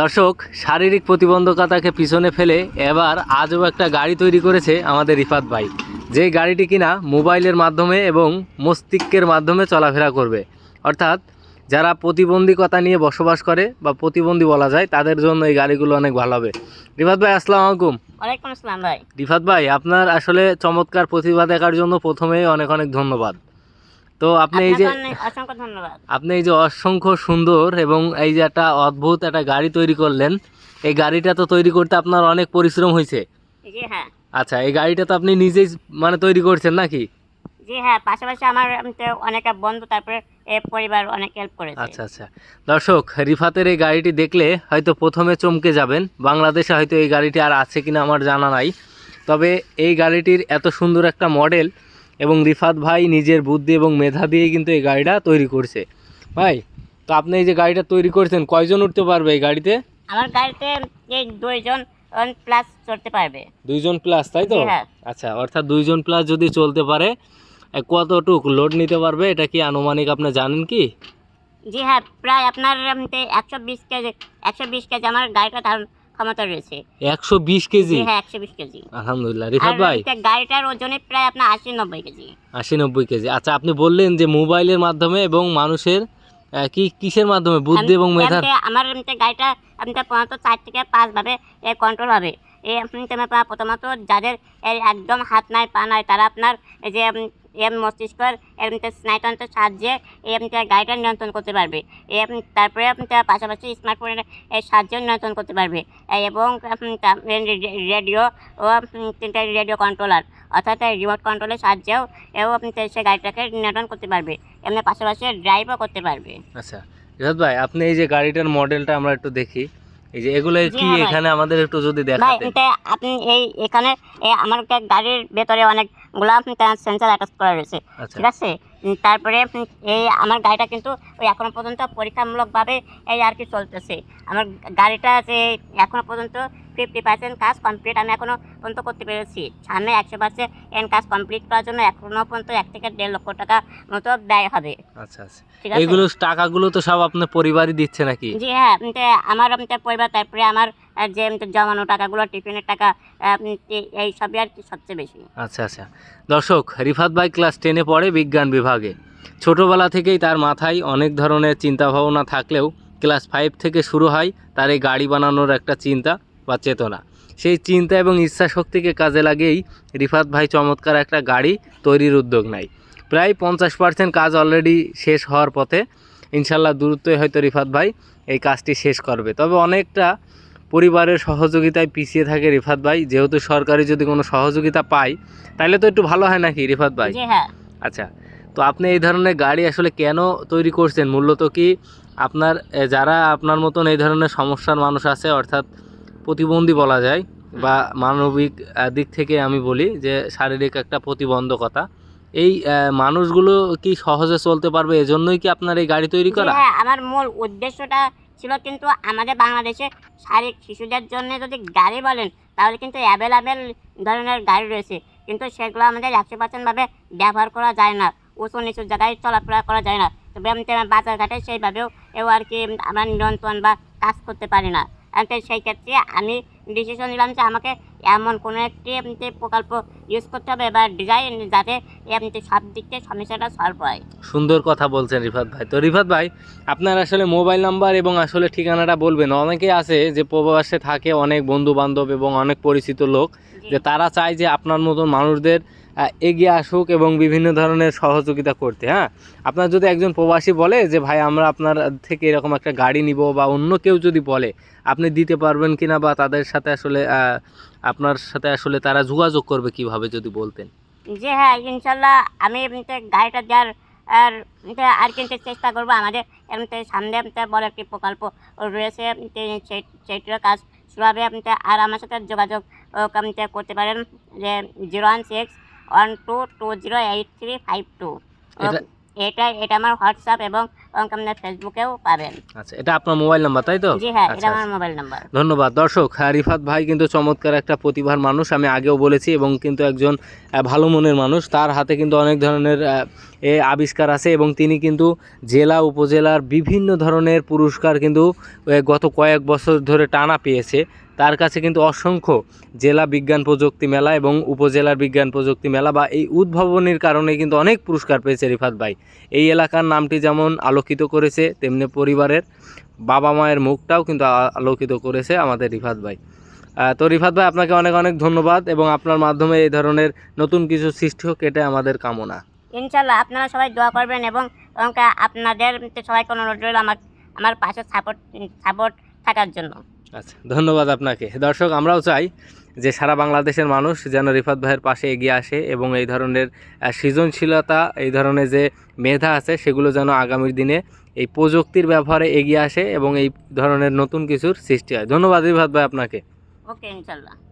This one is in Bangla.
দর্শক শারীরিক প্রতিবন্ধকতাকে পিছনে ফেলে এবার আজও একটা গাড়ি তৈরি করেছে আমাদের রিফাত ভাই। যে গাড়িটি কিনা মোবাইলের মাধ্যমে এবং মস্তিষ্কের মাধ্যমে চলাফেরা করবে। অর্থাৎ যারা প্রতিবন্ধকতা নিয়ে বসবাস করে বা প্রতিবন্ধী বলা যায় তাদের জন্য এই গাড়িগুলো অনেক ভালো হবে। রিফাত ভাই আসসালামু আলাইকুম। ওয়ালাইকুম আসসালাম ভাই। রিফাত ভাই আপনার আসলে চমৎকার প্রতিভা দেখার জন্য প্রথমেই অনেক অনেক ধন্যবাদ। তো আপনি এই যে অসংখ্য ধন্যবাদ। আপনি এই যে অসংখ্য সুন্দর এবং এই যে একটা অদ্ভুত একটা গাড়ি তৈরি করলেন এই গাড়িটা তো তৈরি করতে আপনার অনেক পরিশ্রম হয়েছে। হ্যাঁ। আচ্ছা এই গাড়িটা তো আপনি নিজেই মানে তৈরি করছেন নাকি? জি হ্যাঁ পাশাপাশি আমার অনেক বন্ধু তারপরে পরিবার অনেক হেল্প করেছে। আচ্ছা আচ্ছা। দর্শক রিফাতের এই গাড়িটি দেখলে হয়তো প্রথমে চমকে যাবেন বাংলাদেশে হয়তো এই গাড়িটি আর আছে কিনা আমার জানা নাই। তবে এই গাড়িটির এত সুন্দর একটা মডেল এবং রিফাত ভাই নিজের বুদ্ধি এবং মেধা দিয়েই কিন্তু এই গাড়িটা তৈরি করছে। ভাই তো আপনি এই যে গাড়িটা তৈরি করছেন কয়জন উঠতে পারবে এই গাড়িতে? আমার গাড়িতে এই দুইজন প্লাস চলতে পারবে। দুইজন প্লাস তাই তো? হ্যাঁ। আচ্ছা অর্থাৎ দুইজন প্লাস যদি চলতে পারে কতটুক লোড নিতে পারবে? এটা কি আনুমানিক আপনি জানেন কি? জি হ্যাঁ প্রায় আপনার একশো বিশ কেজি একশো বিশ কেজি আমার গাড়িটা ধারণ ক্ষমতা রয়েছে। একশো বিশ কেজি? হ্যাঁ একশো বিশ কেজি। আলহামদুলিল্লাহ। রিফাত ভাই? গাড়িটার ওজনে প্রায় আপনার আশি নব্বই কেজি। আশি নব্বই কেজি। আচ্ছা আপনি বললেন যে মোবাইলের মাধ্যমে এবং মানুষের কি কিসের মাধ্যমে? বুদ্ধি এবং এমনিতে আমার গাড়িটা আপনি প্রথমত চার থেকে পাঁচ ভাবে কন্ট্রোল হবে। এই আপনি প্রথমত যাদের একদম হাত নাই পা নাই তারা আপনার যে এম মস্তিষ্কের এমনিতে স্নায়ুতন্ত্রের সাহায্যে এমনিতে গাড়িটা নিয়ন্ত্রণ করতে পারবে। আপনি তারপরে পাশাপাশি স্মার্টফোনের সাহায্যে নিয়ন্ত্রণ করতে পারবে। এবং রেডিও ও রেডিও কন্ট্রোলার অর্থাৎ রিমোট কন্ট্রোলের সাহায্যেও এও সে গাড়িটাকে নিয়ন্ত্রণ করতে পারবে। এমনি পাশাপাশি ড্রাইভও করতে পারবে। আচ্ছা ভাই, আপনি এই যে গাড়িটার মডেলটা আমরা একটু দেখি। এই যে এগুলো কি এখানে আমাদের একটু যদি দেখাতেন। এটা আপনি এই এখানে আমার একটা গাড়ির ভেতরে অনেকগুলা সেন্সার অ্যাটাচ করা রয়েছে। আচ্ছা। ঠিক আছে? তারপরে এই আমার গাড়িটা কিন্তু ওই এখনও পর্যন্ত পরীক্ষামূলকভাবে এই আর কি চলতেছে। আমার গাড়িটা যে এখনও পর্যন্ত ফিফটি পার্সেন্ট কাজ কমপ্লিট আমি এখনও পর্যন্ত করতে পেরেছি। সামনে একশো পার্সেন্ট এন কাজ কমপ্লিট করার জন্য এখনও পর্যন্ত এক থেকে দেড় লক্ষ টাকা মতো ব্যয় হবে। আচ্ছা আচ্ছা। ঠিক আছে? এগুলো টাকাগুলো তো সব আপনার পরিবারই দিচ্ছে নাকি? জি হ্যাঁ আমার পরিবার তারপরে আমার যে জমানো টাকাগুলো, টিফিনের টাকা এই সবই আর কি সবচেয়ে বেশি। আচ্ছা আচ্ছা। দর্শক, রিফাত ভাই ক্লাস টেনে পড়ে বিজ্ঞান বিভাগে। ছোটবেলা থেকেই তার মাথায় অনেক ধরনের চিন্তা ভাবনা থাকলেও ক্লাস ফাইভ থেকে শুরু হয় তার এই গাড়ি বানানোর একটা চিন্তা বা চেতনা। সেই চিন্তা এবং ইচ্ছা শক্তিকে কাজে লাগেই রিফাত ভাই চমৎকার একটা গাড়ি তৈরির উদ্যোগ নেয়। প্রায় পঞ্চাশ পার্সেন্ট কাজ অলরেডি শেষ হওয়ার পথে ইনশাল্লাহ দ্রুতই হয়তো রিফাত ভাই এই কাজটি শেষ করবে। তবে অনেকটা পরিবারের সহযোগিতায় পিছিয়ে থাকে রিফাত ভাই। যেহেতু সরকারি যদি কোনো সহযোগিতা পায় তাহলে তো একটু ভালো হয় নাকি রিফাত ভাই? হ্যাঁ। আচ্ছা তো আপনি এই ধরনের গাড়ি আসলে কেন তৈরি করছেন? মূলত কি আপনার যারা আপনার মতন এই ধরনের সমস্যার মানুষ আছে অর্থাৎ প্রতিবন্ধী বলা যায় বা মানবিক দিক থেকে আমি বলি যে শারীরিক একটা প্রতিবন্ধকতা এই মানুষগুলো কি সহজে চলতে পারবে? এজন্যই কি আপনার এই গাড়ি তৈরি করা? হ্যাঁ আমার মূল উদ্দেশ্যটা ছিল কিন্তু আমাদের বাংলাদেশে শারীরিক শিশুদের জন্য যদি গাড়ি বলেন, তাহলে কিন্তু অ্যাভেলেবেল ধরনের গাড়ি রয়েছে। কিন্তু সেগুলো আমাদের একশো পার্সেন্টভাবে ব্যবহার করা যায় না। উঁচু নিচু জায়গায় চলাফেরা করা যায় না। তবে বাজারঘাটে সেইভাবেও এও আর কি আমরা নিয়ন্ত্রণ বা কাজ করতে পারি না। সেই ক্ষেত্রে আমি ডিসিশন নিলাম যে আমাকে এমন কোনো একটি প্রকল্প ইউজ করতে হবে বা ডিজাইন যাতে সব দিক থেকে সমস্যাটা সলভ হয়। সুন্দর কথা বলছেন রিফাত ভাই। তো রিফাত ভাই আপনার আসলে মোবাইল নাম্বার এবং আসলে ঠিকানাটা বলবেন। অনেকে আছে যে প্রবাসে থাকে অনেক বন্ধু বান্ধব এবং অনেক পরিচিত লোক যে তারা চায় যে আপনার মতন মানুষদের এগিয়ে আসুক এবং বিভিন্ন ধরনের সহযোগিতা করতে হ্যাঁ? আপনার যদি একজন প্রবাসী বলে যে, ভাই, আমরা আপনার থেকে এরকম একটা গাড়ি নিব বা অন্য কেউ যদি বলে, আপনি দিতে পারবেন কিনা বা তাদের সাথে আসলে আপনার সাথে আসলে তারা যোগাযোগ করবে কীভাবে? যদি বলতেন। জি হ্যাঁ ইনশাল্লাহ আমি গাড়িটা দেওয়ার, আর আর কিনতে চেষ্টা করব। আমাদের এমনিতে সামনে বড় একটি প্রকল্প রয়েছে, এমনিতে সেই- সেইটিরও কাজ শুরু হবে। আর আমার সাথে যোগাযোগ করতে পারেন যে, zero one six one two two zero eight three five two এটা- এটা এটা আমার হোয়াটসঅ্যাপ এবং এবং আপনার ফেসবুকেও পাবেন। আচ্ছা এটা আপনার মোবাইল নাম্বার তাই তো? জি হ্যাঁ আচ্ছা, এটা আমার আচ্ছা। Mobile number. ধন্যবাদ। দর্শক হ্যাঁ, রিফাত ভাই কিন্তু চমৎকার একটা প্রতিভার মানুষ আমি আগেও বলেছি এবং কিন্তু একজন ভালো মনের মানুষ। তার হাতে কিন্তু অনেক ধরনের এ আবিষ্কার আছে এবং তিনি কিন্তু জেলা উপজেলার বিভিন্ন ধরনের পুরস্কার কিন্তু গত কয়েক বছর ধরে টানা পেয়েছে। তার কাছে কিন্তু অসংখ্য জেলা বিজ্ঞান প্রযুক্তি মেলা এবং উপজেলার বিজ্ঞান প্রযুক্তি মেলা বা এই উদ্ভাবনের কারণে কিন্তু অনেক পুরস্কার পেয়েছে রিফাত ভাই। এই এলাকার নামটি যেমন আলোকিত করেছে তেমনি পরিবারের বাবা মায়ের মুখটাও কিন্তু আলোকিত করেছে আমাদের রিফাত ভাই। তো রিফাত ভাই আপনাকে অনেক অনেক ধন্যবাদ এবং আপনার মাধ্যমে এই ধরনের নতুন কিছু সৃষ্টি হোক এটা আমাদের কামনা। ইনশাল্লাহ আপনারা সবাই দোয়া করবেন এবং আপনাদের সবাইকে অনুরোধ রইল আমার আমার পাশে সাপোর্ট সাপোর্ট থাকার জন্য। আচ্ছা ধন্যবাদ আপনাকে। দর্শক আমরাও চাই যে সারা বাংলাদেশের মানুষ যেন রিফাত ভাইয়ের পাশে এগিয়ে আসে এবং এই ধরনের সৃজনশীলতা, এই ধরনের যে মেধা আছে সেগুলো যেন আগামীর দিনে এই প্রযুক্তির ব্যবহারে এগিয়ে আসে এবং এই ধরনের নতুন কিছুর সৃষ্টি হয়। ধন্যবাদ রিফাত ভাই আপনাকে। ওকে, ইনশাল্লাহ।